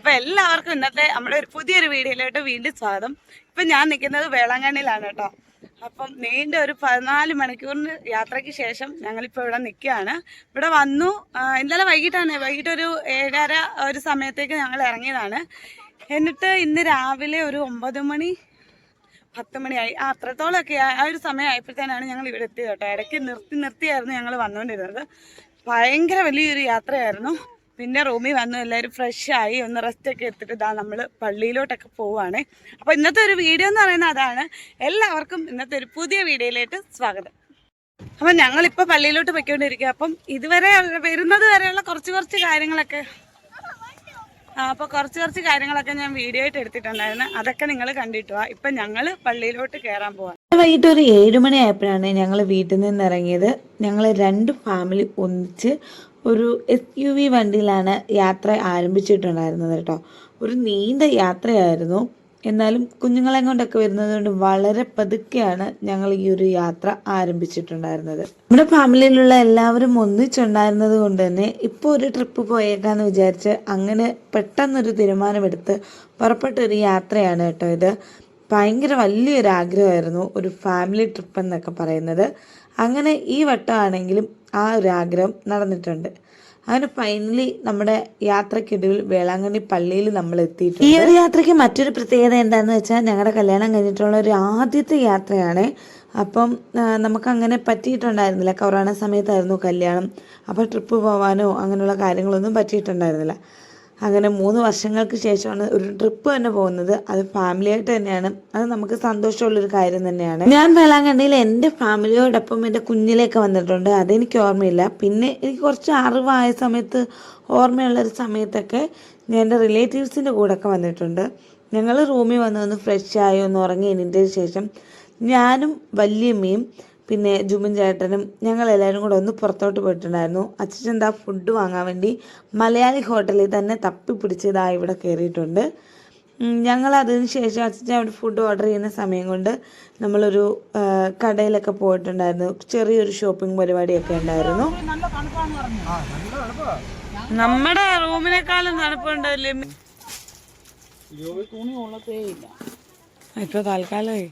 അപ്പൊ എല്ലാവർക്കും ഇന്നത്തെ നമ്മുടെ ഒരു പുതിയൊരു വീഡിയോയിലോട്ട് വീണ്ടും സ്വാഗതം. ഇപ്പൊ ഞാൻ നിൽക്കുന്നത് വേളാങ്കണ്ണിയിലാണ് കേട്ടോ. അപ്പം നീണ്ട ഒരു പതിനാല് മണിക്കൂറിന് യാത്രയ്ക്ക് ശേഷം ഞങ്ങളിപ്പോൾ ഇവിടെ നിൽക്കുകയാണ്. ഇവിടെ വന്നു ഇന്നലെ വൈകിട്ടാണ്. വൈകിട്ട് ഒരു ഏഴര ഒരു സമയത്തേക്ക് ഞങ്ങൾ ഇറങ്ങിയതാണ്. എന്നിട്ട് ഇന്ന് രാവിലെ ഒരു ഒമ്പത് മണി പത്ത് മണിയായി. ആ അത്രത്തോളമൊക്കെ ആ ഒരു സമയമായപ്പോഴത്തേനാണ് ഞങ്ങൾ ഇവിടെ എത്തിയത് കേട്ടോ. ഇടയ്ക്ക് നിർത്തി നിർത്തിയായിരുന്നു ഞങ്ങൾ വന്നുകൊണ്ടിരുന്നത്. ഭയങ്കര വലിയൊരു യാത്രയായിരുന്നു. പിന്നെ റൂമിൽ വന്നു എല്ലാവരും ഫ്രഷ് ആയി ഒന്ന് റെസ്റ്റ് ഒക്കെ എടുത്തിട്ട് ഇതാ നമ്മൾ പള്ളിയിലോട്ടൊക്കെ പോവുകയാണേ അപ്പോൾ ഇന്നത്തെ ഒരു വീഡിയോ എന്ന് പറയുന്നത് അതാണ്. എല്ലാവർക്കും ഇന്നത്തെ ഒരു പുതിയ വീഡിയോയിലേക്ക് സ്വാഗതം. അപ്പം ഞങ്ങളിപ്പോൾ പള്ളിയിലോട്ട് പൊയ്ക്കൊണ്ടിരിക്കുക അപ്പം ഇതുവരെ വരുന്നത് വരെയുള്ള കുറച്ച് കുറച്ച് കാര്യങ്ങളൊക്കെ അപ്പോൾ കുറച്ച് കുറച്ച് കാര്യങ്ങളൊക്കെ ഞാൻ വീഡിയോ ആയിട്ട് എടുത്തിട്ടുണ്ടായിരുന്നു. അതൊക്കെ നിങ്ങൾ കണ്ടിട്ട് വാ. ഇപ്പം ഞങ്ങൾ പള്ളിയിലോട്ട് കയറാൻ പോവാം. വൈകിട്ട് ഒരു ഏഴ് മണിയായപ്പോഴാണ് ഞങ്ങൾ വീട്ടിൽ നിന്ന് ഇറങ്ങിയത്. ഞങ്ങൾ രണ്ട് ഫാമിലി ഒന്നിച്ച് ഒരു എസ് യു വി വണ്ടിയിലാണ് യാത്ര ആരംഭിച്ചിട്ടുണ്ടായിരുന്നത് കേട്ടോ. ഒരു നീണ്ട യാത്രയായിരുന്നു. എന്നാലും കുഞ്ഞുങ്ങളെ കൊണ്ടൊക്കെ വരുന്നത് കൊണ്ട് വളരെ പതുക്കെയാണ് ഞങ്ങൾ ഈ ഒരു യാത്ര ആരംഭിച്ചിട്ടുണ്ടായിരുന്നത്. നമ്മുടെ ഫാമിലിയിലുള്ള എല്ലാവരും ഒന്നിച്ചുണ്ടായിരുന്നത് കൊണ്ട് തന്നെ ഇപ്പോൾ ഒരു ട്രിപ്പ് പോയേക്കാന്ന് വിചാരിച്ച് അങ്ങനെ പെട്ടെന്നൊരു തീരുമാനമെടുത്ത് പുറപ്പെട്ട ഒരു യാത്രയാണ് കേട്ടോ ഇത്. ഭയങ്കര വലിയൊരു ആഗ്രഹമായിരുന്നു ഒരു ഫാമിലി ട്രിപ്പ് എന്നൊക്കെ പറയുന്നത്. അങ്ങനെ ഈ വട്ടമാണെങ്കിലും ആ ഒരു ആഗ്രഹം നടന്നിട്ടുണ്ട്. അങ്ങനെ ഫൈനലി നമ്മുടെ യാത്രക്കിടയിൽ വേളാങ്കണ്ണി പള്ളിയിൽ നമ്മൾ എത്തിയിട്ടുണ്ട്. ഈ ഒരു യാത്രയ്ക്ക് മറ്റൊരു പ്രത്യേകത എന്താണെന്ന് വെച്ചാൽ ഞങ്ങളുടെ കല്യാണം കഴിഞ്ഞിട്ടുള്ള ഒരു ആദ്യത്തെ യാത്രയാണ്. അപ്പം നമുക്ക് നമുക്കങ്ങനെ പറ്റിയിട്ടുണ്ടായിരുന്നില്ല. കൊറോണ സമയത്തായിരുന്നു കല്യാണം. അപ്പോൾ ട്രിപ്പ് പോകാനോ അങ്ങനെയുള്ള കാര്യങ്ങളൊന്നും പറ്റിയിട്ടുണ്ടായിരുന്നില്ല. അങ്ങനെ മൂന്ന് വർഷങ്ങൾക്ക് ശേഷമാണ് ഒരു ട്രിപ്പ് തന്നെ പോകുന്നത്. അത് ഫാമിലിയായിട്ട് തന്നെയാണ്. അത് നമുക്ക് സന്തോഷമുള്ളൊരു കാര്യം തന്നെയാണ്. ഞാൻ വേളാങ്കണ്ണിയിൽ എന്റെ ഫാമിലിയോടൊപ്പം എന്റെ കുഞ്ഞിലേക്ക് വന്നിട്ടുണ്ട്. അതെനിക്ക് ഓർമ്മയില്ല. പിന്നെ എനിക്ക് കുറച്ച് അറിവായ സമയത്ത് ഓർമ്മയുള്ള ഒരു സമയത്തൊക്കെ ഞാൻ എന്റെ റിലേറ്റീവ്സിന്റെ കൂടെ ഒക്കെ വന്നിട്ടുണ്ട് ഞങ്ങൾ റൂമിൽ വന്ന് ഒന്ന് ഫ്രഷ് ആയി ഒന്ന് ഉറങ്ങി എണീറ്റതിന് ശേഷം ഞാനും വല്യമ്മയും പിന്നെ ജുബിൻ ചേട്ടനും ഞങ്ങൾ എല്ലാവരും കൂടെ ഒന്ന് പുറത്തോട്ട് പോയിട്ടുണ്ടായിരുന്നു. അച്ഛൻ എന്താ ഫുഡ് വാങ്ങാൻ വേണ്ടി മലയാളി ഹോട്ടലിൽ തന്നെ തപ്പി പിടിച്ചതാ ഇവിടെ കയറിയിട്ടുണ്ട് ഞങ്ങൾ അതിന് ശേഷം അച്ഛൻ അവിടെ ഫുഡ് ഓർഡർ ചെയ്യുന്ന സമയം കൊണ്ട് നമ്മളൊരു കടയിലൊക്കെ പോയിട്ടുണ്ടായിരുന്നു. ചെറിയൊരു ഷോപ്പിംഗ് പരിപാടിയൊക്കെ ഉണ്ടായിരുന്നു. നമ്മുടെ റൂമിനേക്കാളും തണുപ്പുണ്ടല്ലേ? ഇപ്പൊ തൽക്കാലമേ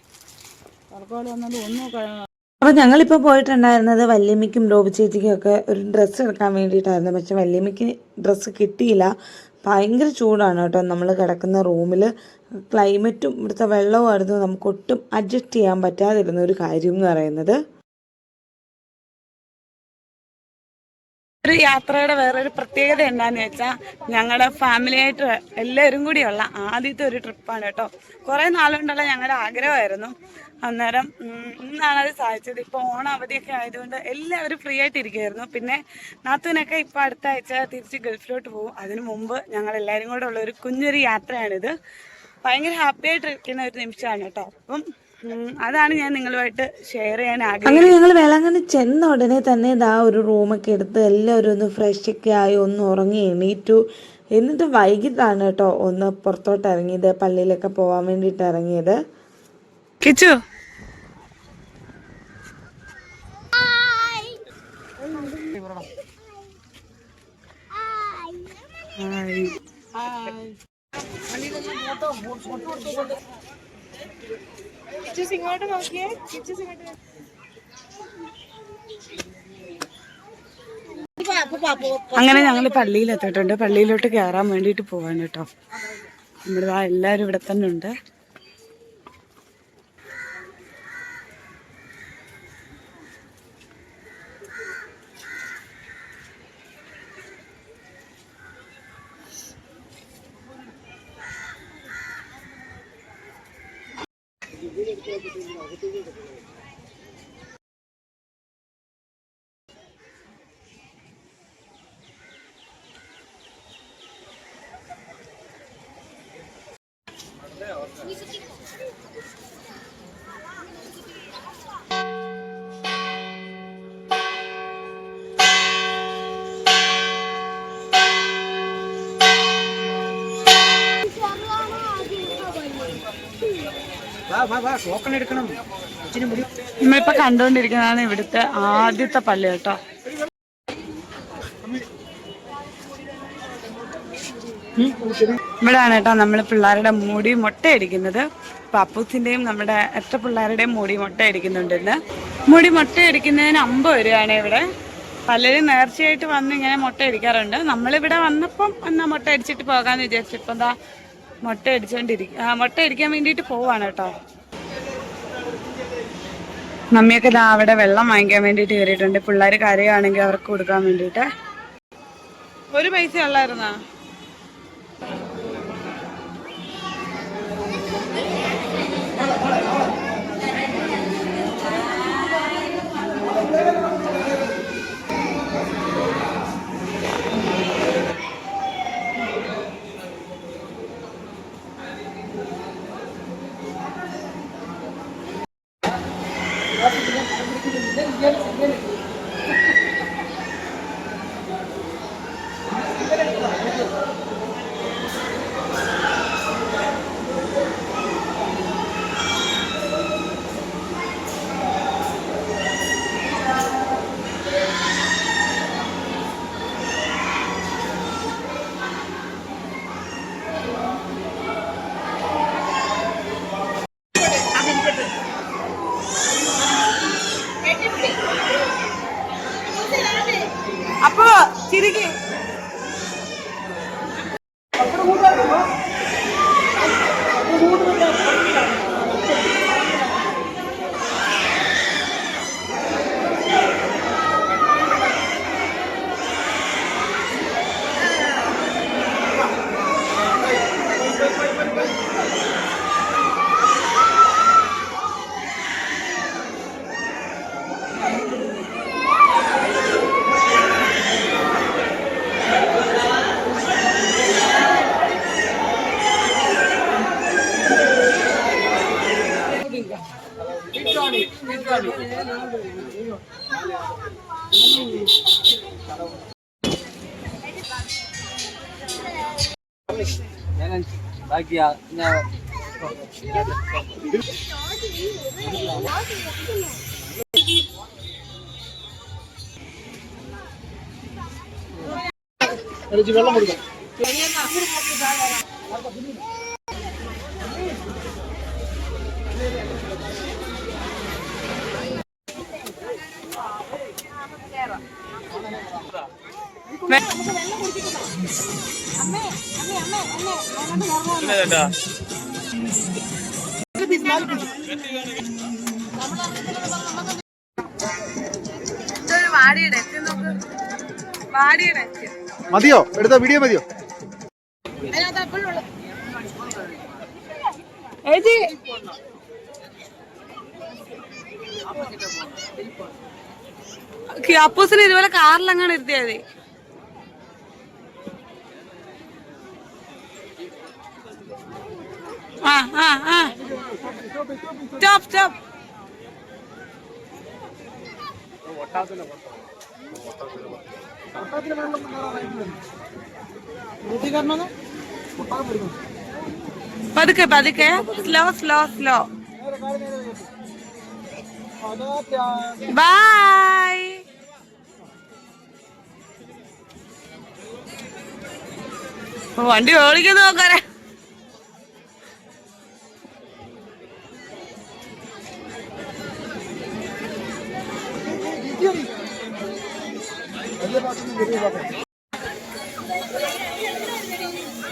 തൽക്കാലം ഒന്നും അപ്പോൾ ഞങ്ങളിപ്പോൾ പോയിട്ടുണ്ടായിരുന്നത് വല്യമ്മയ്ക്കും റോബി ചേച്ചിക്കും ഒക്കെ ഒരു ഡ്രസ്സ് എടുക്കാൻ വേണ്ടിയിട്ടായിരുന്നു. പക്ഷെ വല്യമ്മയ്ക്ക് ഡ്രസ്സ് കിട്ടിയില്ല. ഭയങ്കര ചൂടാണ് കേട്ടോ. നമ്മൾ കിടക്കുന്ന റൂമിൽ ക്ലൈമറ്റും ഇവിടുത്തെ വെള്ളവുമായിരുന്നു നമുക്ക് ഒട്ടും അഡ്ജസ്റ്റ് ചെയ്യാൻ പറ്റാതിരുന്ന ഒരു കാര്യം എന്ന് പറയുന്നത്. ഒരു യാത്രയുടെ വേറൊരു പ്രത്യേകത എന്താന്ന് വെച്ചാൽ ഞങ്ങളുടെ ഫാമിലിയായിട്ട് എല്ലാവരും കൂടിയുള്ള ആദ്യത്തെ ഒരു ട്രിപ്പാണ് കേട്ടോ. കുറേ നാളുകൊണ്ടുള്ള ഞങ്ങളുടെ ആഗ്രഹമായിരുന്നു. അന്നേരം ഇന്നാണ് അത് സാധിച്ചത്. ഇപ്പോൾ ഓണം അവധിയൊക്കെ ആയതുകൊണ്ട് എല്ലാവരും ഫ്രീ ആയിട്ട് ഇരിക്കുമായിരുന്നു പിന്നെ നാത്തുവിനൊക്കെ ഇപ്പോൾ അടുത്ത ആഴ്ച തിരിച്ച് ഗൾഫിലോട്ട് പോകും. അതിനു മുമ്പ് ഞങ്ങൾ എല്ലാവരും കൂടെ ഉള്ള ഒരു കുഞ്ഞൊരു യാത്രയാണിത്. ഭയങ്കര ഹാപ്പി ആയിട്ടിരിക്കുന്ന ഒരു നിമിഷമാണ് കേട്ടോ. അപ്പം അതാണ് ഞാൻ നിങ്ങളുമായിട്ട് ഷെയർ ചെയ്യാൻ ആഗ്രഹിക്കുന്നത്. അങ്ങനെ ഞങ്ങൾ വേളാങ്കണ്ണി ചെന്ന ഉടനെ തന്നെ ഇതാ ഒരു റൂമൊക്കെ എടുത്ത് എല്ലാവരും ഒന്ന് ഫ്രഷ് ഒക്കെ ആയി ഒന്ന് ഉറങ്ങി എണീറ്റു. എന്നിട്ട് വൈകിട്ടാണ് കേട്ടോ ഒന്ന് പുറത്തോട്ട് ഇറങ്ങിയത് പള്ളിയിലൊക്കെ പോകാൻ വേണ്ടിട്ട് ഇറങ്ങിയത്. കിച്ചു. ഹായ് അങ്ങനെ ഞങ്ങൾ പള്ളിയിലെത്തിയിട്ടുണ്ട്. പള്ളിയിലോട്ട് കയറാൻ വേണ്ടിയിട്ട് പോവാൻ കേട്ടോ. നമ്മുടെ ആ എല്ലാവരും ഇവിടെ തന്നെ ഉണ്ട്. Yang 最近 നമ്മളിപ്പോ കണ്ടുകൊണ്ടിരിക്കുന്നതാണ് ഇവിടുത്തെ ആദ്യത്തെ പല്ല് കേട്ടോ. ഇവിടെയാണ് കേട്ടോ നമ്മൾ പിള്ളേരുടെ മൂടി മുട്ടയടിക്കുന്നത് പപ്പൂസിന്റെയും നമ്മുടെ എത്ര പിള്ളേരുടെയും മുടി മുട്ടയടിക്കുന്നുണ്ട് ഇന്ന്. മുടി മുട്ടയടിക്കുന്നതിന് അമ്പത് രൂപയാണ് ഇവിടെ. പലരും നേർച്ചയായിട്ട് വന്ന് ഇങ്ങനെ മുട്ട അടിക്കാറുണ്ട്. നമ്മളിവിടെ വന്നപ്പം എന്നാ മുട്ട അടിച്ചിട്ട് പോകാന്ന് വിചാരിച്ചു. ഇപ്പം എന്താ മുട്ട അടിച്ചോണ്ടിരിക്കും മുട്ട അടിക്കാൻ വേണ്ടിയിട്ട് പോവാണ് കേട്ടോ. മമ്മിയൊക്കെ ഇതാ അവിടെ വെള്ളം വാങ്ങിക്കാൻ വേണ്ടിയിട്ട് കയറിയിട്ടുണ്ട്. പിള്ളേർ കരയാണെങ്കിൽ അവർക്ക് കൊടുക്കാൻ വേണ്ടിയിട്ട്. ഒരു പൈസ ഉള്ളായിരുന്നാ? யோசிக்கிறேன் கடைபிடிக்கணும் lagi ya ada jualan മതിയോ? എടുത്ത വീഡിയോ മതിയോ? ഏജി അപ്പൂസിന് ഇതുപോലെ കാറിലങ്ങനെ ഇരുത്തിയാ മതി. ആ ആ ആ. സ്റ്റോപ്പ് സ്റ്റോപ്പ് പതുക്കെ പതുക്കെ. സ്ലോ സ്ലോ സ്ലോ ബൈ വണ്ടി ഓടിക്കുന്നു നോക്കാരെ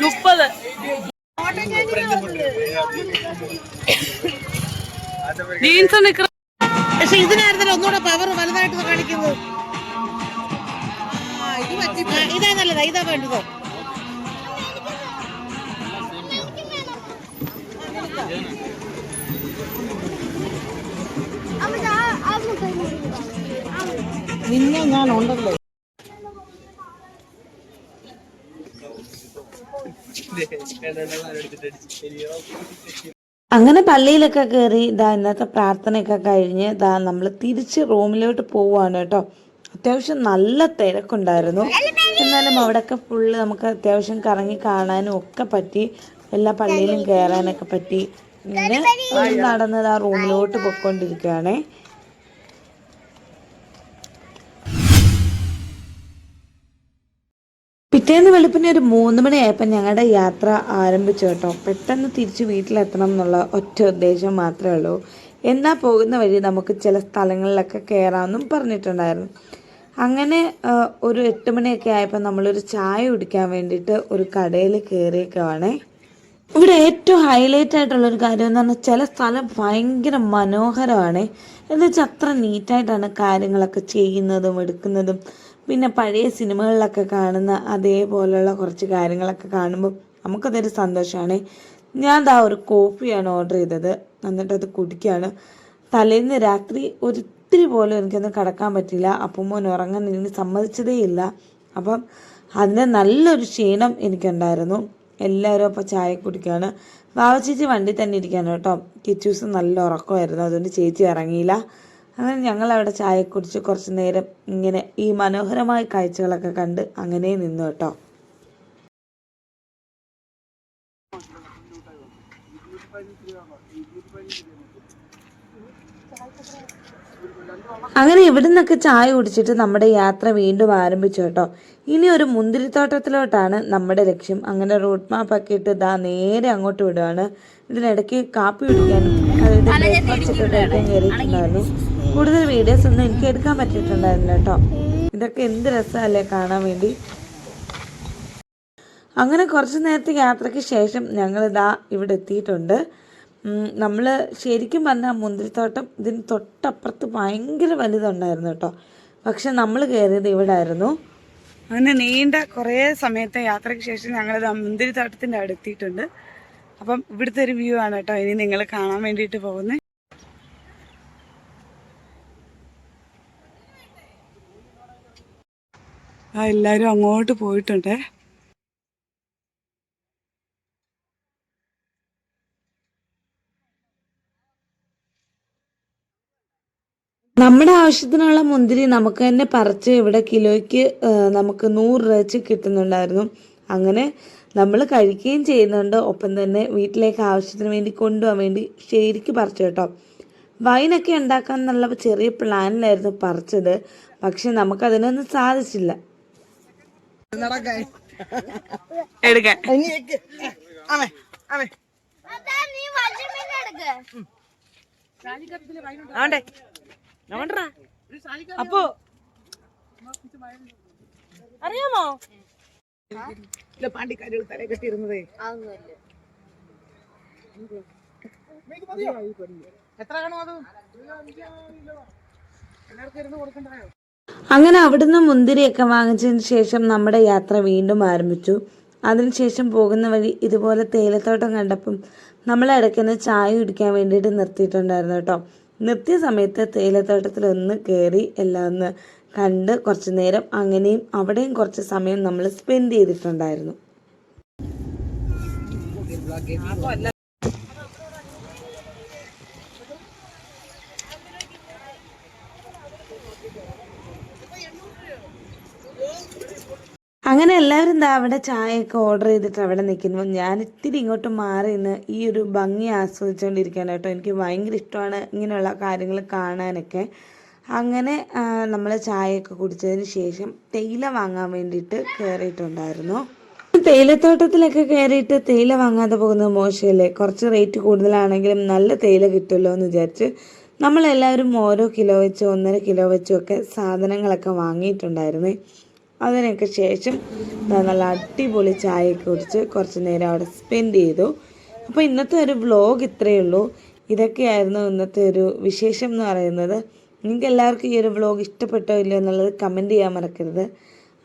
മുപ്പത് ജീൻസ് നിക്കറ പക്ഷെ ഇതിനായിരുന്നല്ലോ ഒന്നുകൂടെ പവർ വലുതായിട്ട് കാണിക്കുന്നത് ഇതാ നല്ലതാ ഇതാ വേണ്ടത് നിന്നെ ഞാൻ ഉണ്ടല്ലോ അങ്ങനെ പള്ളിയിലൊക്കെ കയറി ഇതാ ഇന്നത്തെ പ്രാർത്ഥനയൊക്കെ കഴിഞ്ഞ് ഇതാ നമ്മൾ തിരിച്ച് റൂമിലോട്ട് പോവാണ് കേട്ടോ. അത്യാവശ്യം നല്ല തിരക്കുണ്ടായിരുന്നു. എന്നാലും അവിടെയൊക്കെ ഫുള്ള് നമുക്ക് അത്യാവശ്യം കറങ്ങി കാണാനും ഒക്കെ പറ്റി. എല്ലാ പള്ളിയിലും കയറാനൊക്കെ പറ്റി. ഇങ്ങനെ നടന്നത് ആ റൂമിലോട്ട് പൊയ്ക്കൊണ്ടിരിക്കുകയാണേ പിറ്റേന്ന് വെളുപ്പിന് ഒരു മൂന്ന് മണിയായപ്പോൾ ഞങ്ങളുടെ യാത്ര ആരംഭിച്ചു കേട്ടോ. പെട്ടെന്ന് തിരിച്ച് വീട്ടിലെത്തണം എന്നുള്ള ഒറ്റ ഉദ്ദേശം മാത്രമേ ഉള്ളൂ. എന്നാൽ പോകുന്ന വഴി നമുക്ക് ചില സ്ഥലങ്ങളിലൊക്കെ കയറാമെന്നും പറഞ്ഞിട്ടുണ്ടായിരുന്നു. അങ്ങനെ ഒരു എട്ട് മണിയൊക്കെ ആയപ്പോൾ നമ്മളൊരു ചായ കുടിക്കാൻ വേണ്ടിയിട്ട് ഒരു കടയിൽ കയറിയേക്കുവാണേ ഇവിടെ ഏറ്റവും ഹൈലൈറ്റ് ആയിട്ടുള്ള ഒരു കാര്യം എന്ന് പറഞ്ഞാൽ ചില സ്ഥലം ഭയങ്കര മനോഹരമാണ്. എന്ന് വെച്ചാൽ അത്ര നീറ്റായിട്ടാണ് കാര്യങ്ങളൊക്കെ ചെയ്യുന്നതും എടുക്കുന്നതും. പിന്നെ പഴയ സിനിമകളിലൊക്കെ കാണുന്ന അതേപോലെയുള്ള കുറച്ച് കാര്യങ്ങളൊക്കെ കാണുമ്പോൾ നമുക്കതൊരു സന്തോഷമാണ്. ഞാൻ ദാ ഒരു കോഫിയാണ് ഓർഡർ ചെയ്തത്. എന്നിട്ട് അത് കുടിക്കുകയാണ് തലേന്ന് രാത്രി ഒരിത്തിരി പോലും എനിക്കൊന്നും കിടക്കാൻ പറ്റില്ല അപ്പുമ്മോൻ ഉറങ്ങാൻ എനിക്ക് സമ്മതിച്ചതേ ഇല്ല അപ്പം അതിന്റെ നല്ലൊരു ക്ഷീണം എനിക്കുണ്ടായിരുന്നു. എല്ലാവരും അപ്പോൾ ചായ കുടിക്കുകയാണ് വാവച്ചേച്ചി വണ്ടി തന്നെ ഇരിക്കുകയാണ് കേട്ടോ. കിച്ചൂസ് നല്ല ഉറക്കമായിരുന്നു. അതുകൊണ്ട് ചേച്ചി ഇറങ്ങിയില്ല അങ്ങനെ ഞങ്ങൾ അവിടെ ചായ കുടിച്ച് കുറച്ച് നേരം ഇങ്ങനെ ഈ മനോഹരമായ കാഴ്ചകളൊക്കെ കണ്ട് അങ്ങനെ നിന്നു കേട്ടോ. അങ്ങനെ ഇവിടെ നിന്നൊക്കെ ചായ കുടിച്ചിട്ട് നമ്മുടെ യാത്ര വീണ്ടും ആരംഭിച്ചു കേട്ടോ. ഇനി ഒരു മുന്തിരിത്തോട്ടത്തിലോട്ടാണ് നമ്മുടെ ലക്ഷ്യം. അങ്ങനെ റൂട്ട് മാപ്പ് ഒക്കെ ഇട്ട് ഇതാ നേരെ അങ്ങോട്ട് വിടുകയാണ് ഇതിനിടയ്ക്ക് കാപ്പി കുടിക്കാനും അതായത് ബ്രേക്ക്ഫാസ്റ്റ് ഒക്കെ കഴിക്കാൻ കയറിയിട്ടുണ്ടായിരുന്നു. കൂടുതൽ വീഡിയോസ് ഒന്നും എനിക്ക് എടുക്കാൻ പറ്റിയിട്ടുണ്ടായിരുന്നില്ല കേട്ടോ. ഇതൊക്കെ എന്ത് രസമല്ലേ കാണാൻ വേണ്ടി. അങ്ങനെ കുറച്ച് നേരത്തെ യാത്രയ്ക്ക് ശേഷം ഞങ്ങൾ ഇതാ ഇവിടെ എത്തിയിട്ടുണ്ട്. നമ്മൾ ശരിക്കും പറഞ്ഞാൽ മുന്തിരിത്തോട്ടം ഇതിന് തൊട്ടപ്പുറത്ത് ഭയങ്കര വലുതുണ്ടായിരുന്നു കേട്ടോ. പക്ഷെ നമ്മൾ കയറിയത് ഇവിടെ ആയിരുന്നു. അങ്ങനെ നീണ്ട കുറേ സമയത്തെ യാത്രയ്ക്ക് ശേഷം ഞങ്ങൾ മുന്തിരിത്തോട്ടത്തിന്റെ അടുത്തിട്ടുണ്ട് അപ്പം ഇവിടുത്തെ ഒരു വ്യൂ ആണ് കേട്ടോ. ഇനി നിങ്ങൾ കാണാൻ വേണ്ടിയിട്ട് പോകുന്നത് ആ എല്ലാവരും അങ്ങോട്ട് പോയിട്ടുണ്ട്. നമ്മുടെ ആവശ്യത്തിനുള്ള മുന്തിരി നമുക്ക് തന്നെ പറിച്ച് ഇവിടെ കിലോയ്ക്ക് നമുക്ക് നൂറ് രൂപ വെച്ച് കിട്ടുന്നുണ്ടായിരുന്നു. അങ്ങനെ നമ്മൾ കഴിക്കുകയും ചെയ്യുന്നുണ്ട്. ഒപ്പം തന്നെ വീട്ടിലേക്ക് ആവശ്യത്തിന് വേണ്ടി കൊണ്ടുപോകാൻ വേണ്ടി ശരിക്ക് പറിച്ചു കേട്ടോ. വൈനൊക്കെ ഉണ്ടാക്കാൻ എന്നുള്ള ചെറിയ പ്ലാനിലായിരുന്നു പറിച്ചത്. പക്ഷെ നമുക്കതിനൊന്നും സാധിച്ചില്ല. എടുക്കാൻ അപ്പോ. അറിയാമോ? പാണ്ടിക്കാരികൾ തല കെട്ടിയിരുന്നതേ. എത്ര കാണും അത്? എല്ലാവർക്കും ഇരുന്ന് കൊടുക്കണ്ടായോ അങ്ങനെ അവിടുന്ന് മുന്തിരിയൊക്കെ വാങ്ങിച്ചതിന് ശേഷം നമ്മുടെ യാത്ര വീണ്ടും ആരംഭിച്ചു. അതിനുശേഷം പോകുന്ന വഴി ഇതുപോലെ തേയിലത്തോട്ടം കണ്ടപ്പം നമ്മൾ ഇടയ്ക്കുന്ന ചായ കുടിക്കാൻ വേണ്ടിയിട്ട് നിർത്തിയിട്ടുണ്ടായിരുന്നു കേട്ടോ. നിർത്തിയ സമയത്ത് തേയിലത്തോട്ടത്തിൽ ഒന്ന് കയറി എല്ലാം ഒന്ന് കണ്ട് കുറച്ച് നേരം അങ്ങനെയും അവിടെയും കുറച്ച് സമയം നമ്മൾ സ്പെൻഡ് ചെയ്തിട്ടുണ്ടായിരുന്നു. അങ്ങനെ എല്ലാവരും ദാ അവിടെ ചായയൊക്കെ ഓർഡർ ചെയ്തിട്ട് അവിടെ നിൽക്കുന്നു. ഞാൻ ഇത്തിരി ഇങ്ങോട്ട് മാറി നിന്ന് ഈ ഒരു ഭംഗി ആസ്വദിച്ചുകൊണ്ടിരിക്കുകയാണ് കേട്ടോ. എനിക്ക് ഭയങ്കര ഇഷ്ടമാണ് ഇങ്ങനെയുള്ള കാര്യങ്ങൾ കാണാനൊക്കെ. അങ്ങനെ നമ്മൾ ചായയൊക്കെ കുടിച്ചതിന് ശേഷം തേയില വാങ്ങാൻ വേണ്ടിയിട്ട് കയറിയിട്ടുണ്ടായിരുന്നു തേയിലത്തോട്ടത്തിലൊക്കെ കയറിയിട്ട് തേയില വാങ്ങാതെ പോകുന്നത് മോശമല്ലേ? കുറച്ച് റേറ്റ് കൂടുതലാണെങ്കിലും നല്ല തേയില കിട്ടുമല്ലോ എന്ന് വിചാരിച്ച് നമ്മളെല്ലാവരും ഓരോ കിലോ വെച്ചോ ഒന്നര കിലോ വെച്ചോ ഒക്കെ സാധനങ്ങളൊക്കെ വാങ്ങിയിട്ടുണ്ടായിരുന്നേ. അതിനൊക്കെ ശേഷം നല്ല അടിപൊളി ചായ കുടിച്ച് കുറച്ച് നേരം അവിടെ സ്പെൻഡ് ചെയ്തു. അപ്പോൾ ഇന്നത്തെ ഒരു വ്ലോഗ് ഇത്രയേ ഉള്ളൂ. ഇതൊക്കെയായിരുന്നു ഇന്നത്തെ ഒരു വിശേഷം എന്ന് പറയുന്നത്. നിങ്ങൾക്ക് എല്ലാവർക്കും ഈ ഒരു വ്ലോഗ് ഇഷ്ടപ്പെട്ടോ ഇല്ലയോ എന്നുള്ളത് കമന്റ് ചെയ്യാൻ മറക്കരുത്.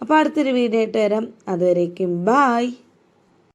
അപ്പോൾ അടുത്തൊരു വീഡിയോ ആയിട്ട് വരാം. അതുവരേക്കും ബായ്